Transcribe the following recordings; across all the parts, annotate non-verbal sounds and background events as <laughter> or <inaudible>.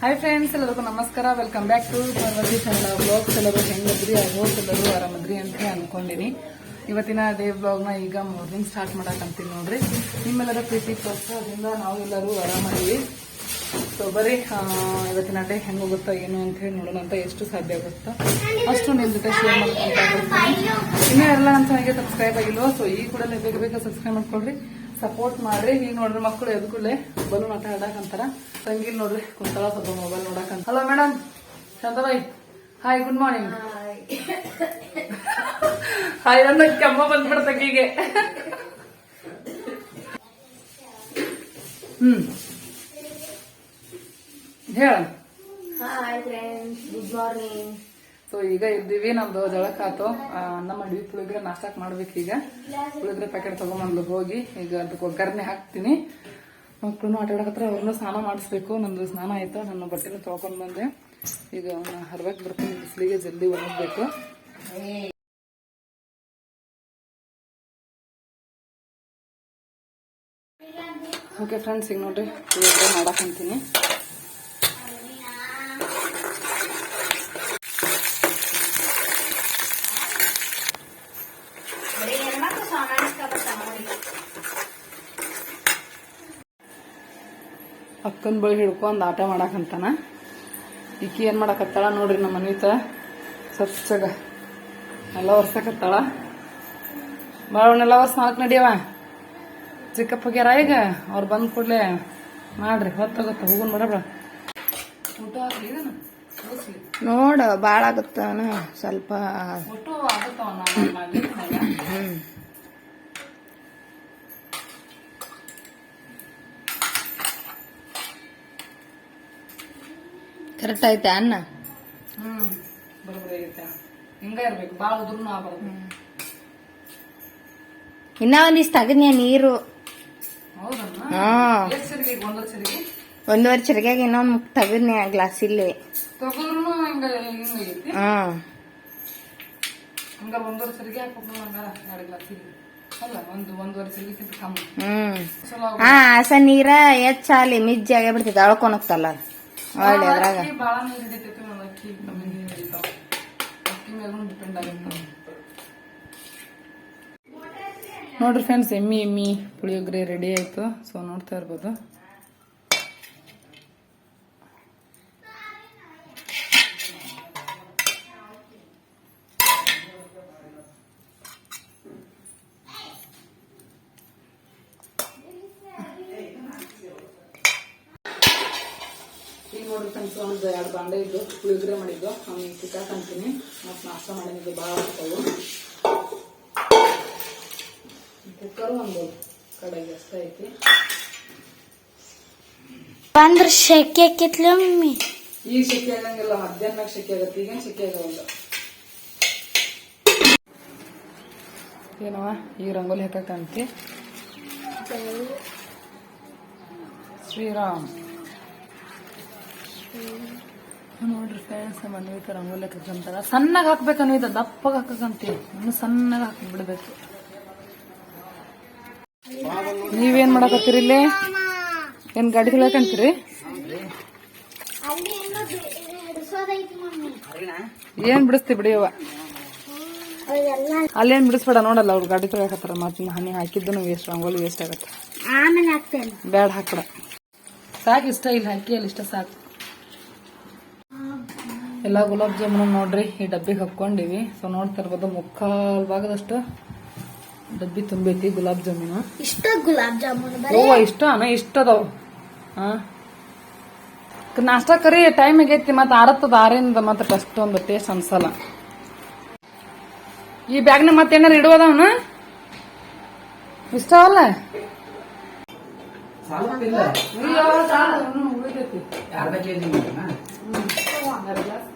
Hi friends ಎಲ್ಲರಿಗೂ ನಮಸ್ಕಾರ. Welcome back to Parvathi Kannada blogs ಎಲ್ಲರೂ ಹೆಂಗದ್ರಿ ಹೋಪ್ ಎಲ್ಲರೂ ಆರಾಮದ್ರಿ ಅಂತ ಅನ್ಕೊಂಡಿನಿ. ಇವತ್ತಿನ ಡೇ ಬ್ಲಾಗ್ನ ಈಗ ಮಾರ್ನಿಂಗ್ ಸ್ಟಾರ್ಟ್ ಮಾಡಕಂತೀನಿ ನೋಡ್ರಿ. ನಿಮ್ಮೆಲ್ಲರ ಪ್ರೀತಿ ಪ್ರೋತ್ಸಾಹದಿಂದ ನಾವು ಎಲ್ಲರೂ ಆರಾಮಾಗಿವಿ ಸೊ ಬರೀ ಇವತ್ತಿನ ಡೇ ಹೆಂಗ್ ಹೋಗುತ್ತಾ ಏನು ಅಂತ ಹೇಳಿ ನೋಡೋಣ ಅಂತ ಎಷ್ಟು ಸಾಧ್ಯ ಆಗುತ್ತೋ ಅಷ್ಟು ನಿಮ್ ಜೊತೆ ಶೇರ್ ಮಾಡ್ಕೊಂತ ಇನ್ನೂ ಎಲ್ಲ ಚಾನಲ್ಗೆ ಸಬ್ಸ್ಕ್ರೈಬ್ ಆಗಿಲ್ವೋ ಸೊ ಈ ಕೂಡ ಬೇಗ ಬೇಗ ಸಬ್ಸ್ಕ್ರೈಬ್ ಮಾಡ್ಕೊಳ್ರಿ. ಸಪೋರ್ಟ್ ಮಾಡ್ರಿ. ಈಗ ನೋಡ್ರಿ ಮಕ್ಕಳು ಎದ್ಕೂಲೆ ಬಲೂನ್ ಆಟ ಅಂತಾರ ತಂಗಿಲ್ ನೋಡ್ರಿ ಕುಂತಳ ಸ್ವಲ್ಪ ಮೊಬೈಲ್ ನೋಡಾಕ hello madam Chandabai. Hi good morning hi ನನ್ನ ಕೆಮ್ಮ ಬಂದ್ಬಿಡ್ತಕ್ಕೀಗೆ ಹ್ಮ್. ಹೇಳ. Hi friends good morning so ಈಗ ಇದ್ದೀವಿ ನಮ್ದು ಜಳಕಾತು. ಅನ್ನ ಮಾಡಿವಿ ಪುಳಿಗ್ರೆ ನಾಷ್ಟಾಕ್ ಮಾಡ್ಬೇಕು ಈಗ. ಪುಳಿಗ್ರೆ ಪ್ಯಾಕೆಟ್ ತಗೊಂಬಂದು ಹೋಗಿ ಈಗ ಅದಕ್ಕೆ ಒಗ್ಗರಣೆ ಹಾಕ್ತೀನಿ. ಮಕ್ಕಳು ಆಟ ಆಡಕತ್ರ ಅವ್ರನ್ನ ಸ್ನಾನ ಮಾಡಿಸ್ಬೇಕು. ನಂದು ಸ್ನಾನ ಆಯ್ತು. ನನ್ನ ಬಟ್ಟೆನೂ ತೊಳ್ಕೊಂಡ್ ಬಂದೆ. ಈಗ ಹರ್ವಾಕ್ ಬರ್ತೀನಿ. ಬಿಸಿಲಿಗೆ ಜಲ್ದಿ ಒಣಗಬೇಕು ಓಕೆ ಫ್ರೆಂಡ್ಸ್ ಈಗ ನೋಡ್ರಿ, ಪುಳಿಯೋಗರೆ ಮಾಡಕ್ಕಂತೀನಿ ಬರೀ ಹೆಣ್ಮಕ್ಳು ಸಾಮಾನ್ಯ ನೋಡಿ ಅಕ್ಕನ ಬಳಿ ಹಿಡ್ಕೊಂಡು ಆಟ ಮಾಡಾಕಂತಾನ ಈಕಿ ಏನು ಮಾಡಾಕತ್ತಾಳ ನೋಡ್ರಿ ನಮ್ಮ ಮನೀತ. ಸ್ವಚ್ಛಗ ಎಲ್ಲ ಒರ್ಸಕತ್ತಾಳ. ಬಾಳವನ್ನೆಲ್ಲ ವರ್ಷ ನಾಲ್ಕು ನಡಿಯವ ಚಿಕ್ಕಪ್ಪ ಹೋಗ್ಯಾರ ಈಗ. ಅವ್ರು ಬಂದ್ ಕೂಡಲೇ ಮಾಡ್ರಿ. ಹೊತ್ತಾಗತ್ತ. ಹೋಗುನ್ ಬರಬ್ರ ಊಟ. ನೋಡ ಭಾಳ ಆಗತ್ತಾನ. ಸ್ವಲ್ಪ ಊಟ ಆಗುತ್ತಾವ ನಾನು ಮಾಡ್ಲಿಕ್ಕೆ ಹ್ಮ್ ಕರೆಕ್ಟ್ ಐತೆ ಅನ್ನ? ಹ್ಮ್ ಬರೋಬ್ಬರಿ ಆಗೈತೆ ಹಿಂಗ ಇರ್ಬೇಕು ಬಾಳ ಉದ್ರೂ ಆಗ್ಬಾರ್ದು. ಇನ್ನ ಒಂದಿಷ್ಟು ತಗದ್ನ್ಯಾ ನೀರು? ಒಂದೂವರೆ ಚರಿಗ್ಯಾಗ ಇನ್ನೊಂದ್ ತಗದ್ನೆ ಗ್ಲಾಸ್ ಇಲ್ಲಿ ಹಾ. ಹಸ ನೀರ ಹೆಚ್ಚಾಲಿ ಮಿಜ್ಜಿ ಆಗೇ ಬಿಡ್ತೈತಿ ಅಳ್ಕೊನಕ್ತಲ್ಲ ಒಳ್ಳೆ ಅದ್ರಾಗ. ಅಕ್ಕಿ ಭಾಳ ನೀರು ಹಿಡಿತೈತಿ ಒಂದ್ ಅಕ್ಕಿ. ಕಮ್ಮಿ ನೀರು ಹಿಡಿತಾವ. ಅಕ್ಕಿ ಮೇಲೂ ಡಿಪೆಂಡ್ ಆಗಿರ್ತಾವ ನೋಡ್ರಿ ಫ್ರೆಂಡ್ಸ್ ಎಮ್ಮಿ ಎಮ್ಮಿ ಪುಳಿಯೋಗರೆ ರೆಡಿ ಆಯ್ತು. ಸೊ ನೋಡ್ತಾ ಇರ್ಬೋದು ಈಗ ನೋಡ್ರಿ ಫ್ರೆಂಡ್ಸ್ ಒಂದು ಎರಡು ಬಾಂಡೆ ಇದ್ದು ಪುಳಿಯೋಗರೆ ಮಾಡಿದ್ದು. ಅವ್ನಿಗೆ ಚಿಕಾಕ್ ಅಂತೀನಿ ಮತ್ತು ನಾಷ್ಟ ಮಾಡಿದ್ದು ಭಾಳ ಆಗ್ತವು ಕುಕ್ಕರು ಒಂದು ಕಡೆ ಅಷ್ಟೇ ಐತಿ. ಅಂದ್ರೆ ಶೆಕೆ ಆಕೈತ್ಲ ಮಮ್ಮಿ? ಈಗ ಶೆಕೆ ಆಗಂಗಿಲ್ಲ. ಮಧ್ಯಾಹ್ನ ಶೆಕೆ ಆಗತ್ತೆ. ಈಗೇನು ಶೆಕೆ ಆಗಲ್ಲ ಏನವ ಈ ರಂಗೋಲಿ ಹಾಕಕ್ಕಂತಿ ಶ್ರೀರಾಮ್. ನೋಡ್ರಿ ಫ್ರೆಂಡ್ಸ್ ನಮ್ಮ ಅನ್ವಿತ ರಂಗೋಲಿ ಹಾಕಕ್ಕಂತಾರ ಸಣ್ಣಗೆ ಹಾಕ್ಬೇಕು ಅನ್ವಿತ ದಪ್ಪಗೆ ಹಾಕಂತೀವಿ ಇನ್ನು ಸಣ್ಣಗೆ ಹಾಕಿ ಬಿಡ್ಬೇಕು. ನೀವೇನ್ ಮಾಡಕತ್ತೀರಿ ಇಲ್ಲಿ? ಏನ್ ಗಾಡಿ ತೊಳಕಂತೀರಿ ಏನ್ ಬಿಡಿಸ್ತಿ ಬಿಡಿಯವ ಅಲ್ಲೇನ್ ಬಿಡಿಸ್ಬೇಡ ನೋಡಲ್ಲ ಅವ್ರು ಗಾಡಿ ತೊಳಕತ್ತಾರ ಮತ್ತೆ ಹನಿ ಹಾಕಿದ್ದು ವೇಸ್ಟ್ ರಂಗೋಲಿ ವೇಸ್ಟ್ ಆಗತ್ತೆ. ಆಮೇಲೆ ಹಾಕಡ ಸಾಕು ಇಷ್ಟ ಇಲ್ಲಿ ಹಾಕಿ ಅಲ್ಲಿ ಇಷ್ಟ ಸಾಕು. ಎಲ್ಲ ಗುಲಾಬ್ ಜಾಮೂನ್ ನೋಡ್ರಿ ಈ ಡಬ್ಬಿಗೆ ಹಾಕೊಂಡಿವಿ ಸೊ ನೋಡ್ತಾ ಇರ್ಬೋದು ಮುಕ್ಕಾಲ್ ಭಾಗದಷ್ಟು ಡಬ್ಬಿ ತುಂಬೈತಿ ಗುಲಾಬ್ ಜಾಮೂನು. ಇಷ್ಟ ಗುಲಾಬ್ ಜಾಮೂನ್ ಓ ಇಷ್ಟ ಅನ? ಇಷ್ಟ ಅದಾವ. ಹಾ ನಾಷ್ಟ ಕರಿ ಟೈಮ್ ಆಗೈತಿ ಮತ್ತೆ ಆರತ್ತದ ಆರಿಂದ ಮತ್ತೆ ಅಷ್ಟೊಂದು ಟೇಸ್ಟ್ ಅನ್ಸಲ್ಲ. ಈ ಬ್ಯಾಗ್ನ ಮತ್ತೆ ಏನಾರ ಇಡುವದವನ ಇಷ್ಟ ಅಲ್ಲ? ಸಾಲು, ಇನ್ನೂ ಉಳಿತೈತಿ. ಎರಡು ಗ್ಲಾಸ್.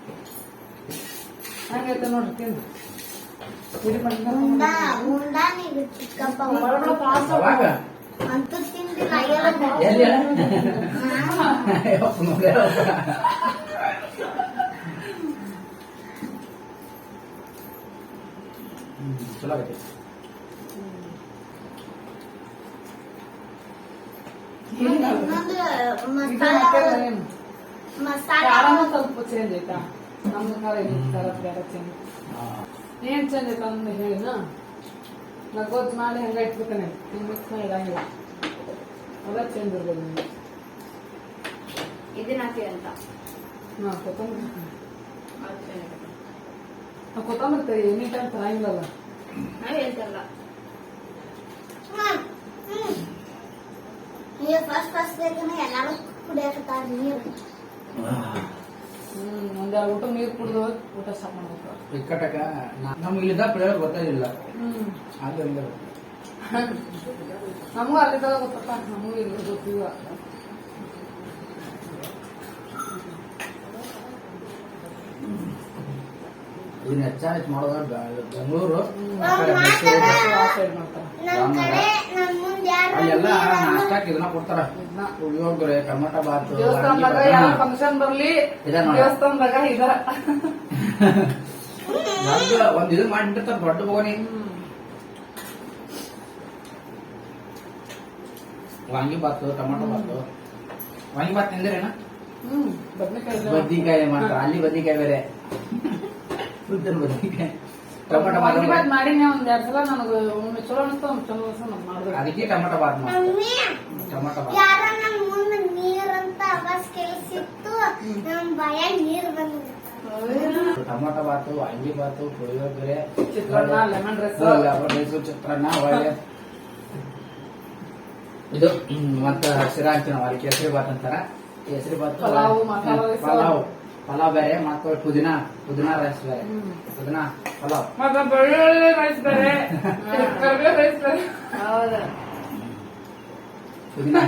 ಹಂಗೈತೆ ನೋಡ್ರಿ ತಿಂದು ಇಡಿ ಮಾಡ್ಕೊಂಡ್ ಒಳಗಡೆ ಪಾಸ್ ಆಗೋದು. ಅಂತೂ ತಿಂದಿಲ್ಲ ಚಲೋ ಆಗೈತಿ ಇನ್ನೊಂದು ಇದು ಮಸಾಲ? ಖಾರನೂ ಸ್ವಲ್ಪ ಚೇಂಜ್ ಐತಾ ನಮ್ದು ಖಾರ ಇಲ್ಲಿ ಖಾರ ಬೇರೆ ಚೇಂಜ್ ಏನ್ ಚೇಂಜ್ ಐತ ಅಂದ್ ಹೇಳಿನ ನಾ ಗೊತ್ತು ಮಾಡಿ ಹಂಗ ಇಟ್ಬಿಡ್ತೇನೆ. ಹಿಂಗ್ ಮಿಕ್ಸ್ ಮಾಡಿ ಇಡಂಗಿಲ್ಲ ಅದ ಚೇಂಜ್ ಇರ್ಬೋದು ನಿಮ್ಗೆ. ಇದನ್ನ ಹಾಕಿ ಅಂತ. ಹಾ ಕೊತ್ತಂಬರಿ. ನಾವು ಕೊತ್ತಂಬರಿ ತರಿ ಎನಿ ಟೈಮ್ ತರಂಗಿಲ್ಲಲ್ಲ ನಾವ್ ಹೇಳ್ತಲ್ಲ ನೀರು ಫಸ್ಟ್ ಫಸ್ಟ್ ಬೇಕಂದ್ರೆ ಎಲ್ಲಾರು ಕುಡಿಯಕತ್ತಾರ ನೀರು. ಒಂದೆರಡು ಊಟ ನೀರು ಕುಡಿದು ಊಟ ಸ್ಟಾರ್ಟ್ ಮಾಡ್ಬೇಕು. ಇಕ್ಕಟಕ ನಮ್ಗೆ ಇಲ್ಲಿದ್ದ ಪ್ಲೇಯರ್ ಗೊತ್ತಾಗಿಲ್ಲ. ಹ್ಮ್. ಆದ್ದರಿಂದ ನಮಗೂ ಅಲ್ಲಿದ್ದಾಗ ಗೊತ್ತಪ್ಪ ನಮಗೂ ಇಲ್ಲಿ ಗೊತ್ತಿಲ್ಲ. ಇದನ್ನ ಹೆಚ್ಚಾಗಿ ಮಾಡೋದ ಬೆಂಗಳೂರು. ಮಾಡ್ತಾರೆ. ಅಲ್ಲೆಲ್ಲ ನಾಷ್ಟಾಕ್ ಇದನ್ನ ಕೊಡ್ತಾರ. ಇದನ್ನ ಪುಳಿಯೋಗರೆ ಬಾತ್ ಬಾತು ದೇವಸ್ಥಾನದಾಗ ಯಾವ ಫಂಕ್ಷನ್ ಬರ್ಲಿ. ದೇವಸ್ಥಾನದಾಗ ಇದ. ಒಂದ್ ಇದು ಮಾಡಿರ್ತಾರ ದೊಡ್ಡ ಬೋಗನಿ ವಾಂಗಿ ಬಾತು ಟೊಮೆಟೊ ಬಾತು ವಾಂಗಿ ಬಾತ್ ತಿಂದ್ರೇನ? ಹ್ಮ್ ಬದ್ನೆಕಾಯಿ ಮಾಡ್ತಾರ? ಅಲ್ಲಿ ಬದ್ನಿಕಾಯಿ ಬೇರೆ. ಉದ್ದಿನ ಬದ್ನಿಕಾಯಿ. ಟೊಮೆಟೊ ಬಾತ್ ವಾಂಗಿಬಾತ್ ಮಾಡೀನಿ ಒಂದ್ ಎರಡ್ ಸಲ ನನಗೆ ಒಮ್ಮೆ ಚಲೋ ಅನಿಸ್ತು ಒಮ್ಮೆ ಚಲೋ ಅನಿಸ್ತು ನಾನು ಮಾಡ್ಬೇಕು. ಅದಕ್ಕೆ ಟೊಮೆಟೊ ಬಾತ್ ಮಾಡ್ತಾರೆ. Mummy tomato bath. ಯಾರ ನಮ್ ಮುಂದ್ ನೀರಂತ ಅವಾಜ್ ಕೇಳಿಸಿತ್ತು ನಮ್ ಭಯ ನೀರ್ ಬಂದ್ಬಿಡ್ತು. ಟೊಮೆಟೊ ಬಾತು ಅಂಗಿ bath puliyogare chitranna lemon rice lemon rice chitranna ಒಳ್ಳೆ ಇದು ಮತ್ತ ಶಿರಾ ಅಂತೀವಿ ನಾವು ಅದಕ್ಕೆ ಕೇಸರಿ ಬಾತ್ ಅಂತಾರ. ಕೇಸರಿ ಬಾತ್ ಪಲಾವು. ಪಲಾವ್. ಪಲಾವ್ ಬೇರೆ ಮತ್ತು ಪುದೀನಾ ಪುದೀನಾ ರೈಸ್ ಬೇರೆ. ಪುದೀನಾ ಪಲಾವ್. ಮತ್ತೆ ಬೆಳ್ಳುಳ್ಳಿ ರೈಸ್ ಬೇರೆ. ಕರಿಬೇವು ರೈಸ್ ಬೇರೆ. ಹೌದು. ಪುದೀನಾ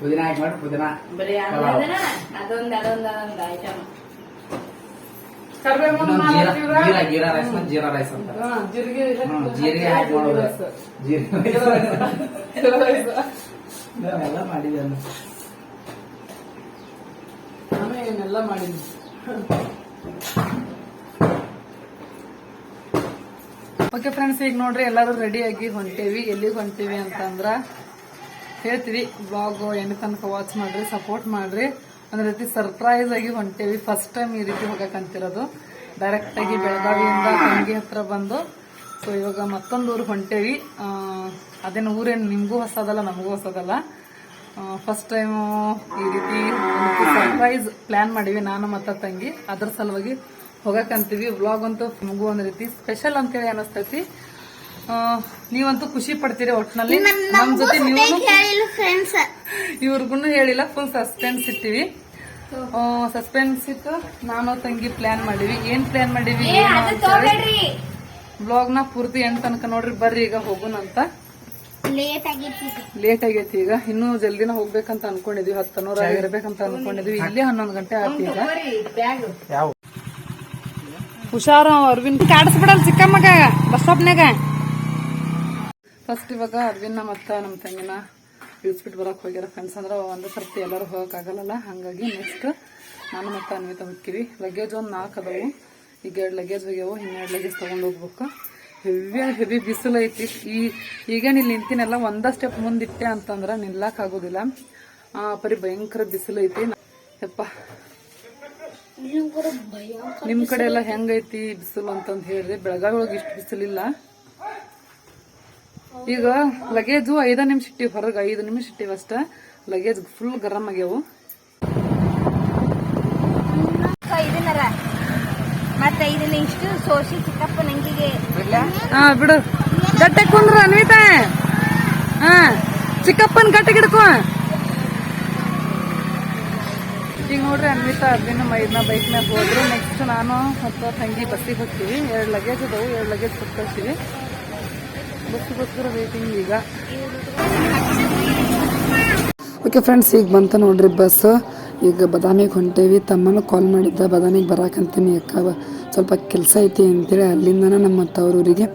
ಪುದೀನಾ ಹಾಕಿ ಮಾಡಿ ಪುದೀನಾ ಬರೀ ಪಲಾವ್. ಅನ್ನೋದನ್ನ ಅದೊಂದ್ ಅದೊಂದ್ ಅದೊಂದ್ ಐಟಮ್ ಕರಿಬೇವು ಇನ್ನೊಂದು ಜೀರಾ ರೈಸ್ ಮತ್ತೆ ಜೀರಾ ರೈಸ್ ಅಂತ ಹಾ, ಜೀರಿಗೆ ಜೀರಿಗೆ ಹಾಕಿ ಮಾಡೋದು. ನಾವೆಲ್ಲ ಮಾಡಿದ್ವಿ ನಾನು ಏನೆಲ್ಲ ಮಾಡೀನಿ ಓಕೆ ಫ್ರೆಂಡ್ಸ್ ಈಗ ನೋಡ್ರಿ, ಎಲ್ಲರೂ ರೆಡಿಯಾಗಿ ಹೊಂಟೇವಿ. ಎಲ್ಲಿಗೆ ಹೊಂಟೇವಿ ಅಂತಂದ್ರ ಹೇಳ್ತೀವಿ. ಬ್ಲಾಗ್ ಎಣ್ಣೆ ತನಕ ವಾಚ್ ಮಾಡ್ರಿ ಸಪೋರ್ಟ್ ಮಾಡ್ರಿ. ಒಂದ್ ರೀತಿ ಸರ್ಪ್ರೈಸ್ ಆಗಿ ಹೊಂಟೇವಿ. ಫಸ್ಟ್ ಟೈಮ್ ಈ ರೀತಿ ಹೋಗಕಂತಿರೋದು ಡೈರೆಕ್ಟ್ ಆಗಿ ಬೆಳಗಾವಿಯಿಂದ ತಂಗಿ ಹತ್ರ ಬಂದು. ಸೊ ಇವಾಗ ಮತ್ತೊಂದು ಊರು ಹೊಂಟೇವಿ. ಅದೇನು ಊರೇನು ನಿಮಗೂ ಹೊಸದಲ್ಲ, ನಮಗೂ ಹೊಸದಲ್ಲ. ಫಸ್ಟ್ ಟೈಮ್ ಈ ರೀತಿ ಸರ್ಪ್ರೈಸ್ ಪ್ಲಾನ್ ಮಾಡಿವಿ ನಾನು ಮತ್ತು ತಂಗಿ. ಅದ್ರ ಸಲುವಾಗಿ ಹೋಗಕ್ಕಂತೀವಿ ವ್ಲಾಗ್ ಅಂತೂ ಮಗು ಒಂದ್ ರೀತಿ ಸ್ಪೆಷಲ್ ಅಂತೇಳಿ ಅನಿಸ್ತೈತಿ. ನೀವಂತೂ ಖುಷಿ ಪಡ್ತೀರಿ ಒಟ್ನಲ್ಲಿ. ನಮ್ಮ ಜೊತೆ ನೀವು ಇವ್ರಿಗೂ ಹೇಳಿಲ್ಲ ಫುಲ್ ಸಸ್ಪೆನ್ಸ್ ಇಟ್ಟಿವಿ. ಸಸ್ಪೆನ್ಸ್ ಇತ್ತು ನಾನು ತಂಗಿ ಪ್ಲಾನ್ ಮಾಡಿವಿ. ಏನ್ ಪ್ಲಾನ್ ಮಾಡಿವಿ ಬ್ಲಾಗ್ನ ಪೂರ್ತಿ ಎಂಟ್ ತನಕ ನೋಡ್ರಿ. ಬರ್ರಿ ಈಗ ಹೋಗುನಂತ. ಲೇಟ್ ಆಗೈತಿ ಲೇಟ್ ಆಗೈತಿ ಈಗ. ಇನ್ನೂ ಜಲ್ದಿನ ಹೋಗ್ಬೇಕಂತ ಅನ್ಕೊಂಡಿದ್ವಿ. ಹತ್ತು ನೂರ ಇರ್ಬೇಕಂತ ಅನ್ಕೊಂಡಿದ್ವಿ. ಇಲ್ಲಿ ಹನ್ನೊಂದು ಗಂಟೆ ಆಯ್ತು ಈಗ. ಬ್ಯಾಗ್. ಹುಷಾರು ಅರವಿಂದ್ ಕಾಡಿಸ್ಬಿಡಲ್ ಚಿಕ್ಕ ಮಗ ಬಸ್ ಸ್ಟಾಪ್ನಾಗ ಫಸ್ಟ್ ಇವಾಗ ಅರ್ವಿಂದ ಮತ್ತ ನಮ್ಮ ತಂಗಿನ ಇಳಿಸ್ಬಿಟ್ಟು ಬರಕ್ ಹೋಗ್ಯಾರ. ಫ್ರೆಂಡ್ಸ್ ಅಂದ್ರೆ ಒಂದೇ ಸರ್ತಿ ಎಲ್ಲರೂ ಹೋಗಕ್ಕಾಗಲ್ಲ ಹಂಗಾಗಿ ನೆಕ್ಸ್ಟ್ ನಾನು ಮತ್ತೆ ಅನ್ವಿತ ಹೋಗ್ತೀವಿ ಲಗೇಜ್ ಒಂದು ನಾಲ್ಕು ಅದಾವು. ಈಗ ಎರಡು ಲಗೇಜ್ ಹೋಗ್ಯಾವು ಇನ್ನೆರಡು ಲಗೇಜ್ ತಗೊಂಡು ಹೋಗ್ಬೇಕು. ಹೆವಿ ಹೆವಿ ಬಿಸಿಲು ಐತಿ. ಈ ಈಗೇನು ಇಲ್ಲಿ ನಿಂತಿನೆಲ್ಲ ಒಂದ ಸ್ಟೆಪ್ ಮುಂದಿಟ್ಟೆ ಅಂತಂದ್ರೆ ಆ ಪರಿ ಭಯಂಕರ ಬಿಸಿಲು ಐತಿ. ಯಪ್ಪ. ನಿಮ್ ಕಡೆ ಎಲ್ಲ ಹೆಂಗೈತಿ ಬಿಸಿಲು ಅಂತಂದ್ ಹೇಳ್ರಿ. ಬೆಳಗಾವಿ ಒಳಗೆ ಇಷ್ಟು ಬಿಸಿಲಿಲ್ಲ ಈಗ ಲಗೇಜು ಐದ ನಿಮಿಷ ಇಟ್ಟಿವಿ, ಹೊರಗೆ ಐದು ನಿಮಿಷ ಇಟ್ಟಿವಿ ಅಷ್ಟ. ಲಗೇಜ್ ಫುಲ್ ಗರಂ ಆಗ್ಯಾವು. ಮತ್ತೆ ಇದನ್ನ ಇಷ್ಟು ಸೋಸಿ ಚಿಕ್ಕಪ್ಪ ನಂಗಿಗೆ ಹಾ ಬಿಡು. ಗಟ್ಟೆ ಕುಂದ್ರ ಅನ್ವಿತ. ಹಾ ಚಿಕ್ಕಪ್ಪನ್ ಗಟ್ಟೆ ಗಿಡ್ಕೊ ಈಗ ನೋಡ್ರಿ ಅನ್ವಿತಾ ಅದನ್ನ ಮೈದ್ನ ಬೈಕ್ ಮ್ಯಾಗ ಹೋದ್ರು. ನೆಕ್ಸ್ಟ್ ನಾನು ಮತ್ತು ತಂಗಿ ಬಸ್ಸಿಗೆ ಹೋಗ್ತೀವಿ. ಎರಡು ಲಗೇಜ್ ಅದಾವು ಎರಡು ಲಗೇಜ್ ಕೊಟ್ಕೊಳ್ತೀವಿ. ಬಸ್ಸಿಗೋಸ್ಕರ ವೇಟಿಂಗ್ ಈಗ. ಓಕೆ ಫ್ರೆಂಡ್ಸ್ ಈಗ ಬಂತ ನೋಡ್ರಿ ಬಸ್ ಈಗ ಬದಾಮಿಗೆ ಹೊಂಟೇವಿ ತಮ್ಮನೂ ಕಾಲ್ ಮಾಡಿದ್ದ ಬದಾಮಿಗೆ ಬರಾಕಂತೀನಿ ಅಕ್ಕ. ಸ್ವಲ್ಪ ಕೆಲಸ ಐತಿ ಅಂತೇಳಿ ಅಲ್ಲಿಂದನೇ ನಮ್ಮ ತವರೂರಿಗೆ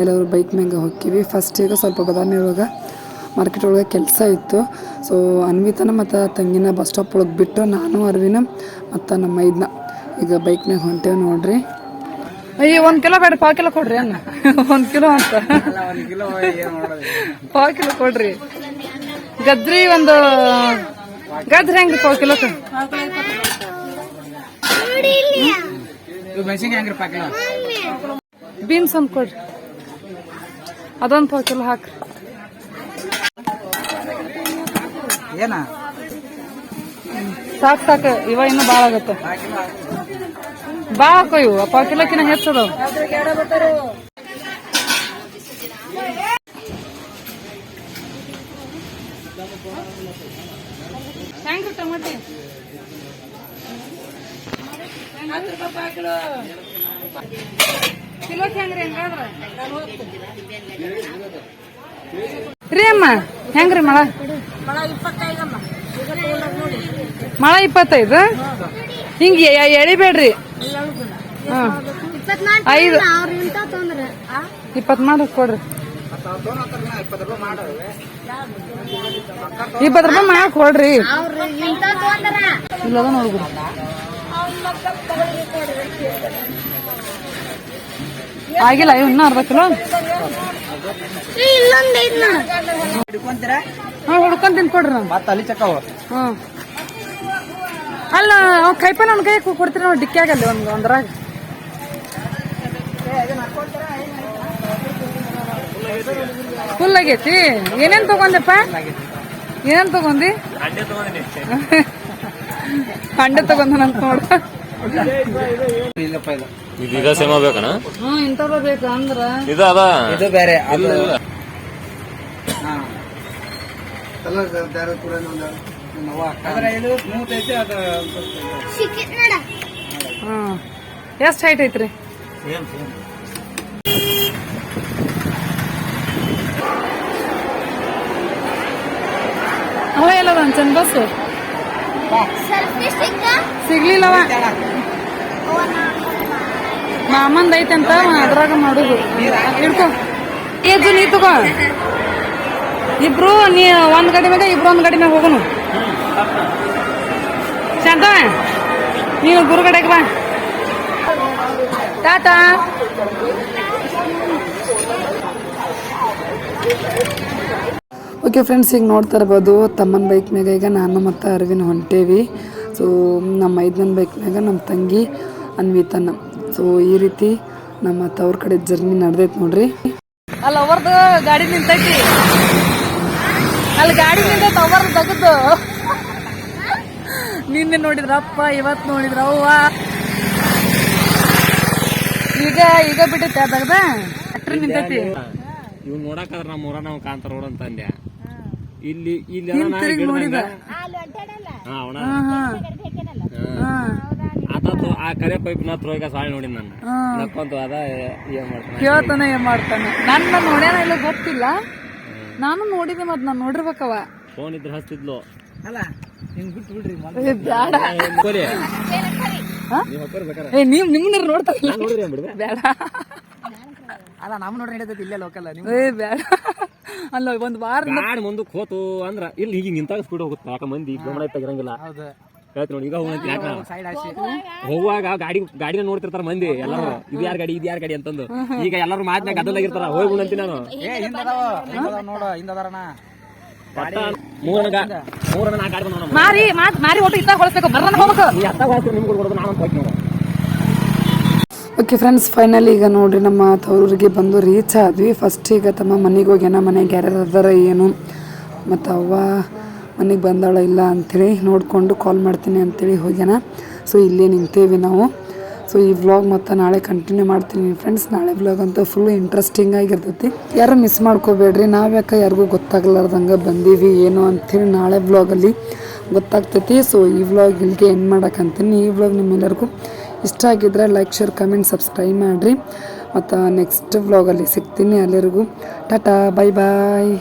ಎಲ್ಲರೂ ಬೈಕ್ ಮ್ಯಾಗ ಹೋಗ್ತೀವಿ ಫಸ್ಟ್ ಈಗ ಸ್ವಲ್ಪ ಬದಾಮಿ ಒಳಗೆ ಮಾರ್ಕೆಟ್ ಒಳಗೆ ಕೆಲಸ ಇತ್ತು. ಸೊ ಅನ್ವಿತನ ಮತ್ತು ತಂಗಿನ ಬಸ್ ಸ್ಟಾಪ್ ಒಳಗೆ ಬಿಟ್ಟು ನಾನು, ಅರ್ವಿನ ಮತ್ತು ನಮ್ಮ ಇದನ್ನ ಈಗ ಬೈಕ್ ಮ್ಯಾಗೆ ಹೊಂಟೇವಿ ನೋಡ್ರಿ. ಅಯ್ಯ, ಒಂದು ಕಿಲೋ ಬೇಡ, ಪಾವು ಕಿಲೋ ಕೊಡ್ರಿ ಅಣ್ಣ. ಒಂದು ಕಿಲೋ ಅಂತ. ಪಾವು ಕಿಲೋ ಕೊಡ್ರಿ. ಗದ್ರಿ ಒಂದು ಗದ್ರಿ ಹೆಂಗ್ ಪಾವು ಕಿಲೋ ಹೆಂಗ್ರಿ ಬೀನ್ಸ್ ಒಂದು ಕೊಡ್ರಿ. ಅದೊಂದು ಪಾವ್ ಕಿಲೋ ಹಾಕ್ರಿ. ಏನ? ಸಾಕು ಸಾಕು ಇವ ಇನ್ನೂ ಭಾಳ ಆಗತ್ತೆ. ಭಾಳ ಹಾಕೋ ಇವು ಪಾವು ಕಿಲೋಕಿನ ಹೆಚ್ಚದವು ಹೆಂಗ್ರಿ ಟಮಾಟಿ ಕಿಲೋಕ್ಕೆ ಹೆಂಗ್ರಿ ಹೆಂಗಾದ್ರ? ರೀ ಅಮ್ಮ, ಹೆಂಗ್ರಿ ಮಳ? ಮಳ ಇಪ್ಪತ್ತೈದು? ಹಿಂಗೆ ಎಳಿಬೇಡ್ರಿ ಐದು. ಇಪ್ಪತ್ ಮಾಡಿ ಕೊಡ್ರಿ. ಇಪ್ಪತ್ತು ರೂಪಾಯಿ ಮಾಡಕ್ ಕೊಡ್ರಿ ಅವ್ರ ಇಂತ ತೊಂದ್ರೆ ಇಲ್ಲದ ನೋಡ್ಬಿಡು ಆಗಿಲ್ಲ ಇವ್ ಇನ್ನೂ ಅರ್ಧ ಕಿಲೋ. ಹಾ ಹುಡ್ಕೊಂತೀನಿ ಕೊಡ್ರಿ ನಾನು. ಮತ್ತ ಅಲ್ಲಿ ಚಕ್ಕವ ಹ್ಮ್ ಅಲ್ಲ ಅವ್ ಕೈಪ ನನ್ ಕೈ ಕೊಡ್ತೀರಿ ನಾವು ಡಿಕ್ಕಿ ಆಗಲ್ಲ ಒಂದ್ ಒಂದ್ರಾಗ. ಫುಲ್ ಆಗೈತಿ? ಏನೇನ್ ತಗೊಂದಪ್ಪ ಏನೇನ್ ತಗೊಂಡಿ ಹಂಡೆ <laughs> ತಗೊಂಡನಂತ ನೋಡ. ಇಲ್ಲಪ್ಪ ಇದು ಇದೀಗ ಸೇಮ ಬೇಕಣ ಹ್ಮ್ ಇಂಥವ್ರ ಬೇಕು ಅಂದ್ರ. ಇದು ಅದ? ಇದು ಬೇರೆ ಅದು. ಇಲ್ಲ. ಹಾ. ಆದ್ರೆ ಇದು ಸ್ಮೂತ್ ಐತಿ ಅದು ಎಷ್ಟ್ ಹೈಟ್ ಐತ್ರಿ? ಅವ ಎಲ್ಲದ ಒಂದ್ ಬಸ್ ಸೆಲ್ಫಿ ಸಿಕ್ಕ ಸಿಗ್ಲಿಲ್ಲವ ಮಾಮಂದ್ ಐತಂತ ಅದ್ರಾಗ ಮಾಡುದು ಹಿಡ್ಕೊ ಏಜು ನೀ ತಗೋ ಇಬ್ರು ನೀ ಒಂದ್ ಗಾಡಿ ಮ್ಯಾಗ ಇಬ್ರು ಒಂದ್ ಗಾಡಿ ಮ್ಯಾಗ ಹೋಗೋನು ಶಾಂತ ನೀನು ಗುರುಗಡೆಗೆ ಬಾ ಟಾಟಾ ಓಕೆ ಫ್ರೆಂಡ್ಸ್ ಈಗ ನೋಡ್ತಾ ಇರ್ಬೋದು ತಮ್ಮನ ಬೈಕ್ ಮ್ಯಾಗ ಈಗ ನಾನು ಮತ್ತು ಅರವಿಂದ್ ಹೊಂಟೇವಿ. ಸೊ ನಮ್ಮ ಐದನೇ ಬೈಕ್ ಮ್ಯಾಗ ನಮ್ಮ ತಂಗಿ ಅನ್ವಿತನ. ಸೊ ಈ ರೀತಿ ನಮ್ಮ ತವ್ರ ಕಡೆ ಜರ್ನಿ ನಡೆದೈತೆ ನೋಡ್ರಿ. ಅಲ್ಲ ಅವರ್ದು ಗಾಡಿ ನಿಂತೈತಿ. ಅಲ್ಲಿ ಗಾಡಿ ನಿಂತೈತೆ ತವರ್ ತಗದು. ನಿನ್ನೆ ನೋಡಿದ್ರಪ್ಪ ಇವತ್ತು ನೋಡಿದ್ರ ಅವ್ವ ಈಗ ಈಗ ಬಿಟ್ಟೈತೆ ಅದಾಗ ಅಟ್ರಿ ನಿಂತೈತಿ. ಇವ್ ನೋಡಕ್ ನಮ್ಮ ಊರ ನಾವು ಕಾಂತಾರ ರೋಡ್ ಅಂತ ಅಂದ್ಯ ಇಲ್ಲಿ ಇಲ್ಲಿ ಆ ಕರೆ ಪೈಪ್ನ ತ್ರೋಗ ಸಾಳಿ ನೋಡಿ ನಾನು. ನಕ್ಕಂತ ಅದ ಏನ್ ಮಾಡ್ತಾನೆ? ಕೇಳ್ತಾನೆ ಏನ್ ಮಾಡ್ತಾನೆ. ನನ್ನ ನೋಡ್ಯಾನ ಇಲ್ಲ ಗೊತ್ತಿಲ್ಲ. ನಾನು ನೋಡಿದೆ ಮತ್ ನಾನು ನೋಡಿರ್ಬೇಕವ. ಫೋನ್ ಇದ್ರೆ ಹಸ್ತಿದ್ಲು ಅಲ್ಲ ಹಿಂಗ್ ಬಿಟ್ಟು ಬಿಡ್ರಿ ಬೇಡ ಏ ನೀವ್ ನಿಮ್ಮನ್ನ ನೋಡ್ತಾರಲ್ಲ ಬೇಡ ಅಲ್ಲ ನಮ್ ನೋಡ್ರಿ ನಡೀತೈತಿ ಇಲ್ಲೇ ಲೋಕಲ್ ನೀವು ಏ ಬೇಡ ಅಲ್ಲ ಒಂದು ವಾರ ಗಾಡಿ ಮುಂದಕ್ಕೆ ಹೋತು ಅಂದ್ರ ಇಲ್ಲಿ ಈಗ ನಿಂತಾಗ ಸ್ಪೀಡ್ ಹೋಗುತ್ತೆ. ಯಾಕ ಮಂದಿ ಗಮನ ಇರಂಗಿಲ್ಲ ಹೌದು. ಹೇಳ್ತೀನಿ ನೋಡಿ ಈಗ ಹೋಗಂತ ಯಾಕ? ಹೋಗುವಾಗ ಗಾಡಿ ಗಾಡಿನ ನೋಡ್ತಿರ್ತಾರ ಮಂದಿ ಎಲ್ಲರೂ. ಇದು ಯಾರ ಗಾಡಿ ಇದು ಯಾರ ಗಾಡಿ ಅಂತಂದು. ಈಗ ಎಲ್ಲರೂ ಮಾತನಾಗ ಗದ್ದಲಾಗಿರ್ತಾರ ಹೋಗಿ ಅಂತೀನಿ ನಾನು. ನೋಡು ಹಿಂದದಾರಣ ಪಟ್ಟ ಮೂರನ ಗಾ ಮೂರನ ನಾ ಗಾಡಿ ಬಂದ ಮಾರಿ ಮಾತ್ ಮಾರಿ ಒಟ್ಟು ಇತ್ತ ಹೊಳಸ್ಬೇಕು. ಬರ್ರನ್ನ ಹೋಗ್ಬೇಕು. ಅತ್ತ ಹೋಗ್ತೀನಿ ನಿಮ್ಗೆ ಕೊಡ್ಬೋದು ನಾನು ಅಂತ ಹೋಗಿ ನೋಡು ಓಕೆ ಫ್ರೆಂಡ್ಸ್ ಫೈನಲ್ ಈಗ ನೋಡ್ರಿ ನಮ್ಮ ತವರೂರಿಗೆ ಬಂದು ರೀಚ್ ಆದ್ವಿ. ಫಸ್ಟ್ ಈಗ ತಮ್ಮ ಮನೆಗೆ ಹೋಗ್ಯಾನ ಮನೆಗೆ ಯಾರ್ಯಾರು ಅದಾರ, ಏನು? ಮತ್ತು ಅವ್ವ ಮನೆಗೆ ಬಂದಾಳ ಇಲ್ಲ ಅಂಥೇಳಿ ನೋಡಿಕೊಂಡು ಕಾಲ್ ಮಾಡ್ತೀನಿ ಅಂಥೇಳಿ ಹೋಗ್ಯಾನ. ಸೊ ಇಲ್ಲೇ ನಿಂತೇವಿ ನಾವು. ಸೊ ಈ ವ್ಲಾಗ್ ಮತ್ತು ನಾಳೆ ಕಂಟಿನ್ಯೂ ಮಾಡ್ತೀನಿ ಫ್ರೆಂಡ್ಸ್ ನಾಳೆ ವ್ಲಾಗ್ ಅಂತೂ ಫುಲ್ ಇಂಟ್ರೆಸ್ಟಿಂಗ್ ಆಗಿರ್ತೈತಿ. ಯಾರು ಮಿಸ್ ಮಾಡ್ಕೋಬೇಡ್ರಿ. ನಾವು ಯಾಕೆ ಯಾರಿಗೂ ಗೊತ್ತಾಗ್ಲಾರ್ದಂಗೆ ಬಂದೀವಿ, ಏನು ಅಂಥೇಳಿ ನಾಳೆ ವ್ಲಾಗಲ್ಲಿ ಗೊತ್ತಾಗ್ತೈತಿ. ಸೊ ಈ ವ್ಲಾಗ್ ಇಲ್ಲಿಗೆ ಎಂಡ್ ಮಾಡೋಕ್ಕಂತೀನಿ ಈ ವ್ಲಾಗ್ ನಿಮ್ಮೆಲ್ಲರಿಗೂ ಇಷ್ಟ ಆಗಿದ್ರೆ ಲೈಕ್ ಶೇರ್ ಕಮೆಂಟ್ ಸಬ್ಸ್ಕ್ರೈಬ್ ಮಾಡಿರಿ. ಮತ್ತು ನೆಕ್ಸ್ಟ್ ವ್ಲಾಗಲ್ಲಿ ಸಿಗ್ತೀನಿ ಎಲ್ಲರಿಗೂ ಟಾಟಾ ಬೈ ಬಾಯ್